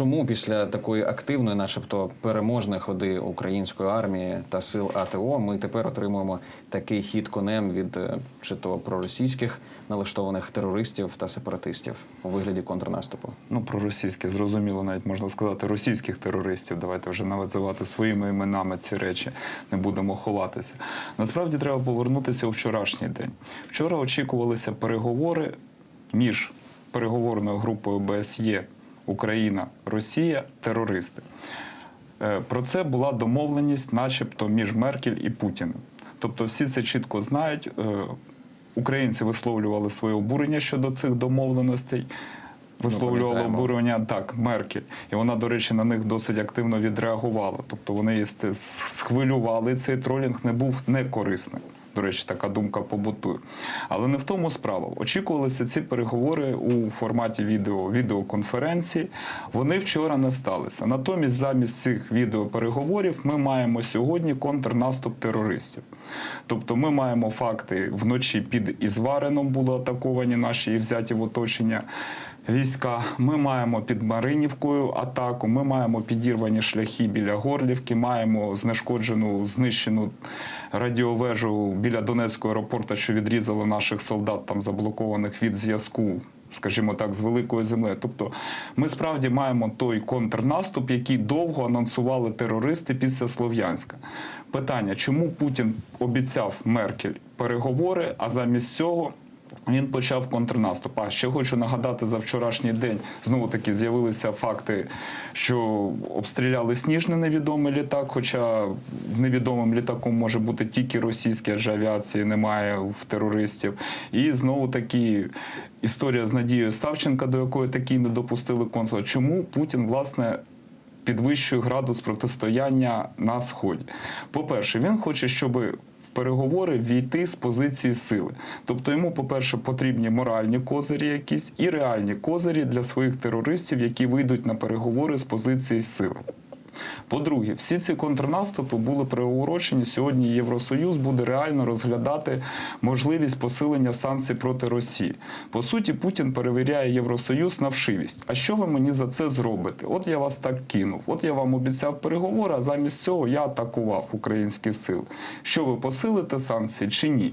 чому після такої активної, начебто переможної ходи української армії та сил АТО, ми тепер отримуємо такий хід конем від е, чи то проросійських налаштованих терористів та сепаратистів у вигляді контрнаступу? Ну, про російське зрозуміло, навіть можна сказати, російських терористів. Давайте вже називати своїми іменами ці речі, не будемо ховатися. Насправді треба повернутися у вчорашній день. Вчора очікувалися переговори між переговорною групою ОБСЄ Україна, Росія, терористи. Е, Про це була домовленість, начебто, між Меркель і Путіним. Тобто, всі це чітко знають. Е, Українці висловлювали своє обурення щодо цих домовленостей. Висловлювала обурення так, Меркель. І вона, до речі, на них досить активно відреагувала. Тобто вони схвилювали. Цей тролінг не був некорисним. До речі, така думка побутує. Але не в тому справа. Очікувалися ці переговори у форматі відео, відеоконференції. Вони вчора не сталися. Натомість, замість цих відеопереговорів, ми маємо сьогодні контрнаступ терористів. Тобто ми маємо факти вночі під Ізвареном були атаковані наші і взяті в оточення війська. Ми маємо під Маринівкою атаку. Ми маємо підірвані шляхи біля Горлівки. Маємо знешкоджену, знищену радіовежу біля Донецького аеропорту, що відрізало наших солдат там заблокованих від зв'язку. Скажімо так, з великою землею. Тобто, ми справді маємо той контрнаступ, який довго анонсували терористи після Слов'янська. Питання: чому Путін обіцяв Меркель переговори, а замість цього він почав контрнаступ. А ще хочу нагадати за вчорашній день. Знову таки з'явилися факти, що обстріляли сніжний невідомий літак. Хоча невідомим літаком може бути тільки російський, адже авіації немає в терористів. І знову таки історія з Надією Савченка, до якої такі не допустили консула. Чому Путін власне? Підвищує градус протистояння на сході. По-перше, він хоче, щоб переговори війти з позиції сили. Тобто йому, по-перше, потрібні моральні козирі якісь і реальні козирі для своїх терористів, які вийдуть на переговори з позиції сили. По-друге, всі ці контрнаступи були приурочені. Сьогодні Євросоюз буде реально розглядати можливість посилення санкцій проти Росії. По суті, Путін перевіряє Євросоюз на вшивість. А що ви мені за це зробите? От я вас так кинув. От я вам обіцяв переговори, а замість цього я атакував українські сили. Що ви посилите санкції чи ні?